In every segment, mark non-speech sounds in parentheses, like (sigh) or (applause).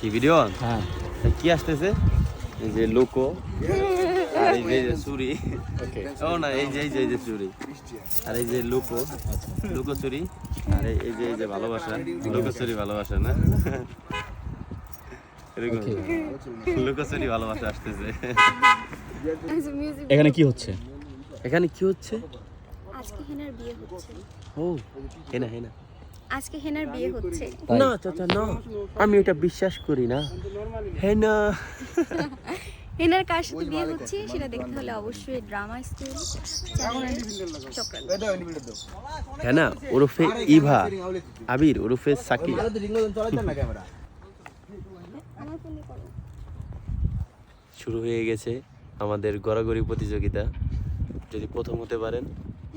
কি ভিডিও হ্যাঁ। কি আসতেছে? এই যে লোকো আর এই যে চুরি। ও না এই যে এই যে এই যে চুরি। আর এই যে লুকো লুকো চুরি। আর এই এই যে এই যে ভালোবাসা। লুকো চুরি ভালোবাসা না? এরকম। লুকো চুরি ভালোবাসা আসতেছে। এখানে কি হচ্ছে? এখানে কি হচ্ছে? আজকে হেনার বিয়ে হচ্ছে। ও হেনা হেনা। আজকে হেনার বিয়ে হচ্ছে? না। চাচা না। আমি এটা বিশ্বাস করি না। হেনা। হেনার কার সাথে বিয়ে হচ্ছে সেটা দেখতে হলে অবশ্যই ড্রামা চক্রান্ত। হেনা ওরফে ইভা আবির ওরফে সাকিব। শুরু হয়ে গেছে আমাদের গড়াগড়ি প্রতিযোগিতা। যদি প্রথম হতে পারেন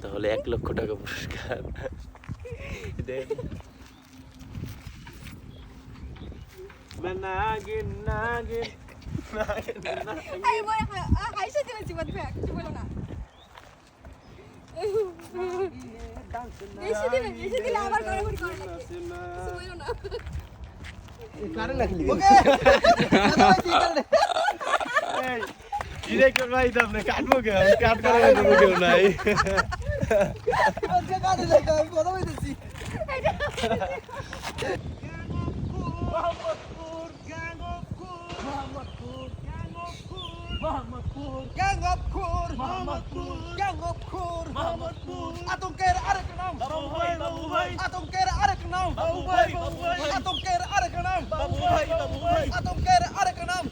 তাহলে এক লক্ষ টাকা পুরস্কার। করে ডিরেক্টর ভাই তো আপনি কাটবো কে কাট করার মতো কেউ নাই আতঙ্কের আরেক নাম আতঙ্কের আরেক নাম আতঙ্কের আরেক নাম আতঙ্কের আরেক নাম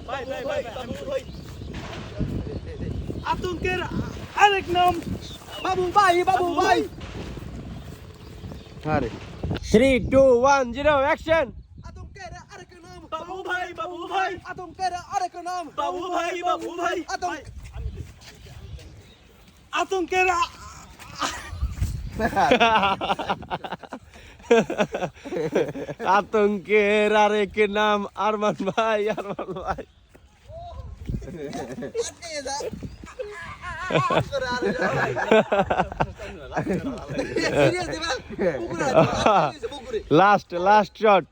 আতঙ্কের আরেক নাম বাবু ভাই বাবু ভাই আরে। Three two one zero action আতঙ্কের আরেক নাম। বাবু ভাই বাবু ভাই আতঙ্কের আরেক নাম। বাবু ভাই বাবু ভাই আতঙ্ক আতঙ্কের (laughs) আতঙ্কের আরেক নাম আরমান ভাই আরমান ভাই। (laughs) লাস্ট লাস্ট শট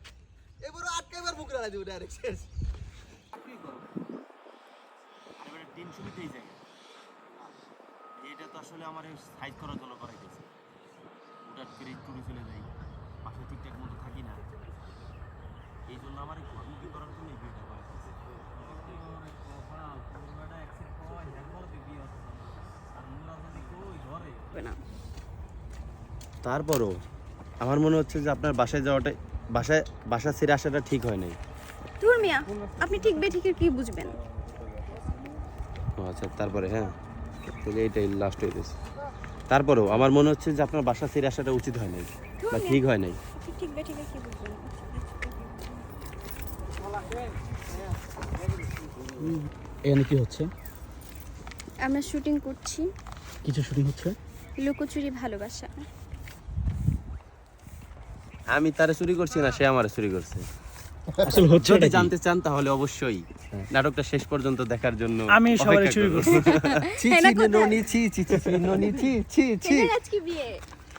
এটা তো আসলে আমার সাইজ করার জন্য করাই গেছে ফ্রিজ করে চলে যাই পাশে ঠিকঠাক মতো থাকি না এই জন্য আমার ঘরমুখী করার জন্য এই বিয়েটা করা হয়েছে। তারপরও আমার মনে হচ্ছে যে আপনার বাসায় যাওয়াটা বাসায় বাসা ছেড়ে আসাটা ঠিক হয় নাই। ধুর মিয়া আপনি ঠিক বেঠিকের কি বুঝবেন? ও আচ্ছা তারপরে হ্যাঁ। তাহলে এটাই লাস্ট হয়ে গেছে। তারপরেও আমার মনে হচ্ছে যে আপনার বাসা ছেড়ে আসাটা উচিত হয় নাই বা ঠিক হয় নাই। ঠিক বেঠিকের কি বুঝবেন? এখানে কি হচ্ছে? আমরা শুটিং করছি। কিছু শুটিং হচ্ছে? লুকোচুরি ভালোবাসা। আমি তারে চুরি করছি না সে আমারে চুরি করছে। আসলে হচ্ছে যদি জানতে চান তাহলে অবশ্যই নাটকটা শেষ পর্যন্ত দেখার জন্য আমি সবাই চুরি করছি। (laughs) ছি ছি ননি ছি ছি ছি ছি ননি ছি ছি ছি। হেনার আজকে বিয়ে।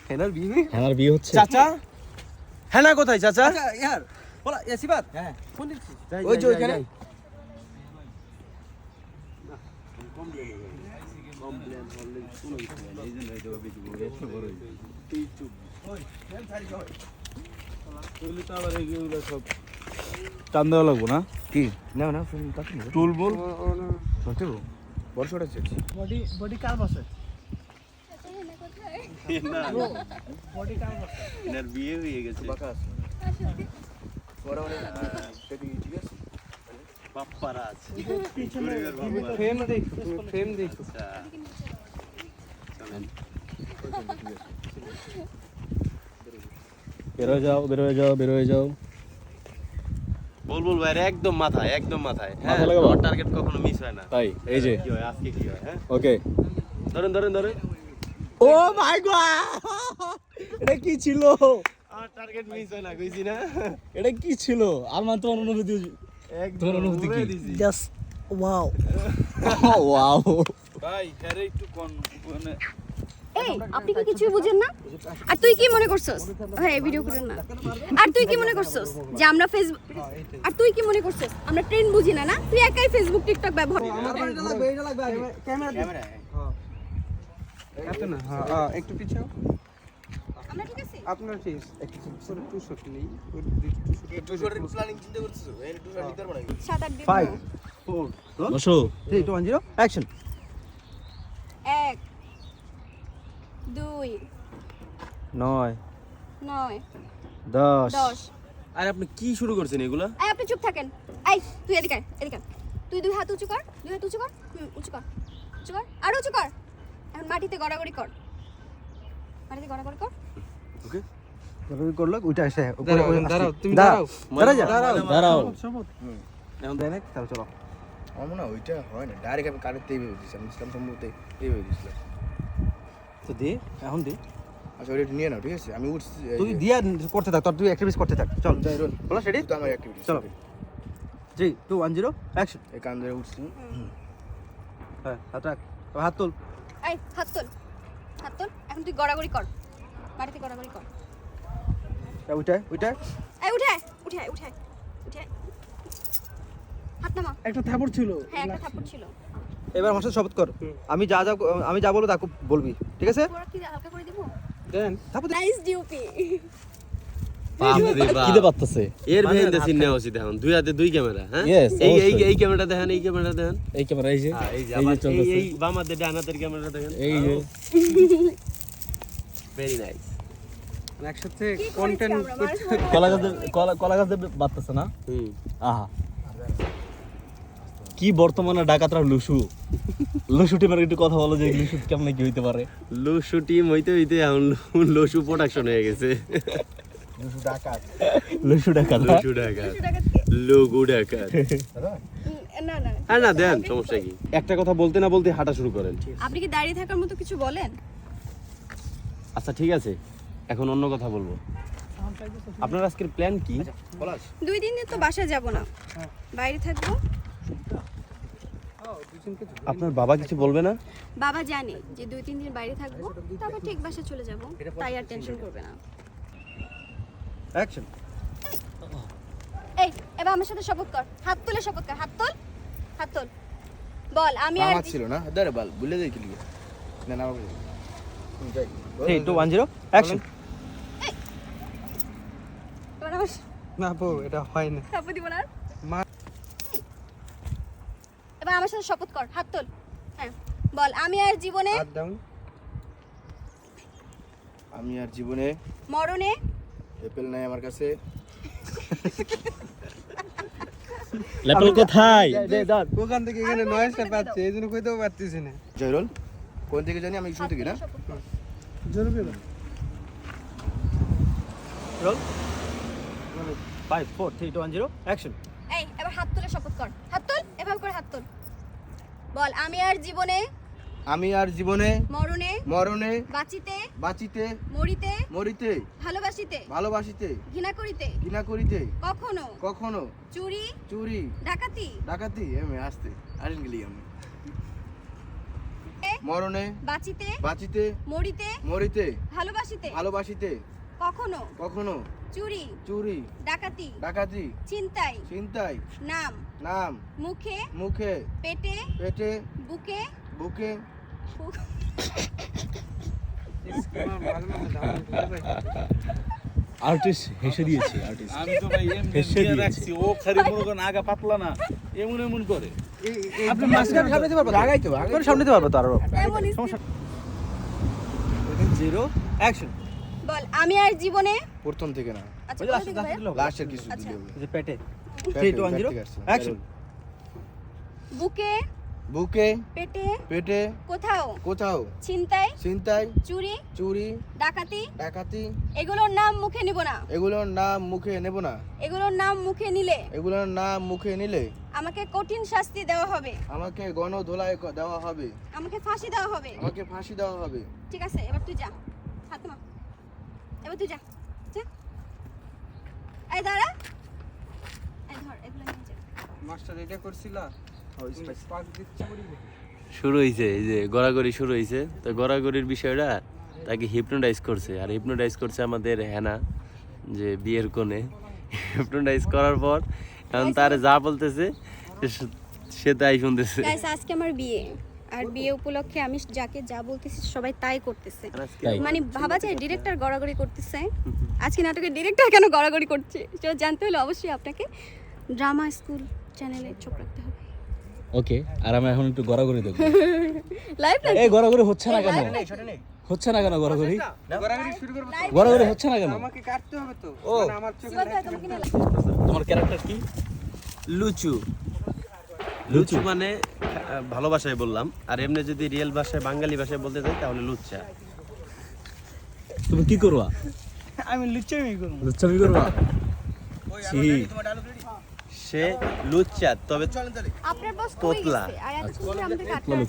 হেনার বিয়ে? হ্যাঁ বিয়ে হচ্ছে। চাচা? হেনা কোথায় চাচা? আচ্ছা ইয়ার বলা ইয়াসিবাত? হ্যাঁ। কোন দিন যাই, ওই যাই, যে যাই, ওইখানে। যাই। টান দেওয়া লাগবো না? কি? না না টুল বল? শুনতে বড় শট আছে। বডি বডি কার বসে? হেনা কোথায় হেনার বিয়ে হয়ে গেছে। বাকা আছে। বড় বড় সেটি ঠিক আছে? বাপ্পারা আছে। ফ্রেম দেখ ফ্রেম দেখ। আচ্ছা। চলেন। বেরোয় যাও বেরোয় যাও বেরোয় যাও। বুলবুল ভাইয়ের একদম মাথায় একদম মাথায়। হ্যাঁ আমার টার্গেট কখনো মিস হয় না। তাই? এই যে। কি হয় আজকে কি হয় হ্যাঁ? ওকে ধরেন ধরেন ধরেন। ও মাই গড এটা কি ছিল? আমার টার্গেট মিস হয় না কইছি না। এটা কি ছিল? আর মান তোমার অনুভূতি তোমার অনুভূতি কি? জাস্ট ওয়াও ওয়াও ভাই হ্যারে একটু কোন মানে এই আপনি কি কিছুই বুঝেন না? আর তুই কি মনে করছস? হ্যাঁ ভিডিও করেন না। আর তুই কি মনে করছস যে আমরা ফেসবুক আর তুই কি মনে করছস? আমরা ট্রেন্ড বুঝি না না? তুই একাই ফেসবুক টিকটক ব্যবহার হ্যাঁ। হ্যাঁ, একটু পিছাও। আপনার ফেস শট নেই। প্ল্যানিং চিন্তা এই টু শট নিতে পারব না দিন অ্যাকশন এক দুই নয়। নয়। দশ। দশ। আরে আপনি কি শুরু করছেন এগুলা? এই আপনি চুপ থাকেন। এই তুই এদিকে আয়, এদিকে আয়। তুই দুই হাত উঁচু কর দুই হাত উঁচু কর হুম উঁচু কর উঁচু কর আর উঁচু কর। এখন মাটিতে গড়াগড়ি কর। মাটিতে গড়াগড়ি কর। ওকে। করল ওইটা এসে দাঁড়াও, তুমি দাঁড়াও দাঁড়াও। যা দাঁড়াও এখন দেয় তাহলে চলো। আমার মনে হয় ওইটা হয় না। ডাইরেক্ট আমি ইসলাম সম্ভবত এইভাবে দিচ্ছিলাম তো দে এখন দে। আচ্ছা ওটা নিয়ে নাও ঠিক আছে? আমি উঠছি তুই যে- দিয়া করতে থাক তোর তুই অ্যাক্টিভিটিস করতে থাক চল। যাই রোল। বলো সেটি তো আমার অ্যাক্টিভিটি চলো। Three two one zero action এই কান ধরে উঠছি। হ্যাঁ হাত রাখ। হাত তোল। এই হাত তোল। হাত তোল। এখন তুই গড়াগড়ি কর। মাটিতে গড়াগড়ি কর। ওইটা ওইটা এই উঠে উঠে উঠে উঠে। হাত নামা। একটা থাপড় ছিল। হ্যাঁ একটা থাপ্পড় ছিল। এবার আমার সাথে শপথ কর। আমি যা যা আমি যা বলব তা খুব বলবি ঠিক আছে? হালকা করে দিব? দেন। থাপড় নাইস ডিউপি খিদে পারতেছে এর বেহিন দে সিন নেওয়া উচিত এখন। দুই হাতে দুই ক্যামেরা হ্যাঁ? এই এই এই ক্যামেরাটা দেখেন এই ক্যামেরাটা দেখেন। এই ক্যামেরা এই যে হ্যাঁ, এই যে এই এই বাম হাতে ডান হাতের ক্যামেরাটা দেখেন। এই যে। ভেরি নাইস একসাথে কন্টেন্ট মনে কলা গাছ কলা গাছ না? হুম। আহা। কি বর্তমানে ডাকাতরা লুসু? লুসু টিমের একটু কথা বলো যে লুসু কেমন কি হইতে পারে। লুসু টিম হইতে হইতে এখন লুসু প্রোডাকশন হয়ে গেছে। ডাকাত লুসু ডাকাত। লুসু ডাকাত দুশো টাকা দিয়ে। লোগু ডাকাত। না না। হ্যাঁ না দেন সমস্যা কি? একটা কথা বলতে না বলতে হাঁটা শুরু করেন। আপনি কি দাঁড়িয়ে থাকার মতো কিছু বলেন? আচ্ছা ঠিক আছে। এখন অন্য কথা বলব। আপনার আজকের প্ল্যান কি? পলাশ দুই দিন তো বাসায় যাব না। বাইরে থাকব। আপনার বাবা কিছু বলবে না? বাবা জানে যে দুই তিন দিন বাইরে থাকব তারপর ঠিক বাসায় চলে যাব। তাই আর টেনশন করবে না। অ্যাকশন এই এবার আমার সাথে শপথ কর। হাত তুলে শপথ কর। হাত তোল। হাত তোল। বল আমি আর ছিল না। দাঁড়া বল ভুলে যাই কি না না। Three two one zero action না বউ এটা হয় না। শপথ দিব না আর? মা- এবার আমার সাথে শপথ কর হাত তোল। হ্যাঁ বল আমি আর জীবনে হাত আমি আর জীবনে মরণে এপেল নাই আমার কাছে। (laughs) ল্যাপটপ কোথায়? ওখান থেকে এখানে নয়েজটা পাচ্ছে এই জন্য কইতেও পারতেছি না। জয়রোল কোন থেকে জানি? আমি থেকে না? কর। Roll five four three two one zero action এই এবার হাত তুলে শপথ কর হাত তোল এভাবে করে হাত তোল বল আমি আর জীবনে? আমি আর জীবনে? মরণে? মরণে? বাঁচিতে? বাঁচিতে? মরিতে? মরিতে? ভালোবাসিতে? ভালোবাসিতে? ঘৃণা করিতে? ঘৃণা করিতে? কখনো? কখনো? চুরি? চুরি? ডাকাতি? ডাকাতি? এমে আসতে। আরেন গেলি আমি। এ, মরণে? বাঁচিতে? বাঁচিতে? মরিতে? মরিতে? ভালোবাসিতে? ভালোবাসিতে? কখনো? কখনো? চুরি চুরি ডাকাতি ডাকাতি চিন্তাই চিন্তাই নাম নাম মুখে মুখে পেটে পেটে বুকে বুকে আর্টিস্ট হেসে দিয়েছে আর্টিস্ট। আমি তো ভাই এমনি হেসে দিয়ে রাখছি ও খালি মনে করেন আগা পাতলা না এমন এমন করে। আপনি মাঝখানে সামনে দিতে পারব আগাই তো আগাই সামনে দিতে পারব তো আরও। এমনই জিরো অ্যাকশন আমি আর জীবনে প্রথম থেকে না। আচ্ছা কোথা থেকে ভাইয়া? লাস্টের কিছু আচ্ছা। দিলে যে পেটে। ওয়ান পেট জিরো থেকে আসছে। অ্যাকশন বুকে বুকে পেটে পেটে। কোথাও? কোথাও? চিন্তাই চিন্তাই চুরি? চুরি। ডাকাতি? ডাকাতি। এগুলোর নাম মুখে নিব না। এগুলোর নাম মুখে নেব না। এগুলোর নাম মুখে নিলে এগুলোর নাম মুখে নিলে আমাকে কঠিন শাস্তি দেওয়া হবে। আমাকে গণ ধোলাই দেওয়া হবে। আমাকে ফাঁসি দেওয়া হবে। আমাকে ফাঁসি দেওয়া হবে। ঠিক আছে এবার তুই যা। হাত মা এবার তুই যা যা। এই দাঁড়া। এই ধর এগুলো নিয়ে যা। মাস্টার এটা করছিলা? শুরু হয়েছে এই যে গড়াগড়ি শুরু হয়েছে তো গড়াগড়ির বিষয়টা তাকে হিপনোটাইজ করছে। আর হিপনোটাইজ করছে আমাদের হ্যানা যে বিয়ের কোণে। হিপনোটাইজ করার পর এখন তার যা বলতেছে সে- সে তাই শুনতেছে। আজকে আমার বিয়ে। আর বিয়ে উপলক্ষে আমি যাকে যা বলতেছি সবাই তাই করতেছে। মানে ভাবা যায় ডিরেক্টর গড়াগড়ি করতেছে। আজকে নাটকের ডিরেক্টর কেন গড়াগড়ি করছে? সেটা জানতে হলে অবশ্যই আপনাকে ড্রামা স্কুল চ্যানেলে চোখ রাখতে হবে। ওকে আর আমি এখন একটু গড়াগড়ি দেখব। (laughs) লাইভ এই গড়াগড়ি হচ্ছে না কেন? হচ্ছে না কেন গড়াগড়ি? গড়াগড়ি হচ্ছে না কেন? আমাকে কাটতে হবে তো। ও। মানে আমার চোখে তোমার ক্যারেক্টার কি? লুচু। লুচু। মানে ভালো ভাষায় বললাম। আর এমনি যদি রিয়েল ভাষায় বাঙালি ভাষায় বলতে চাই তাহলে লুচ্চা। তুমি কি করবা? আমি লুচ্চামি করব। লুচ্চামি করবা? সে লুচ্চা তবে পোতলা। তোতলা।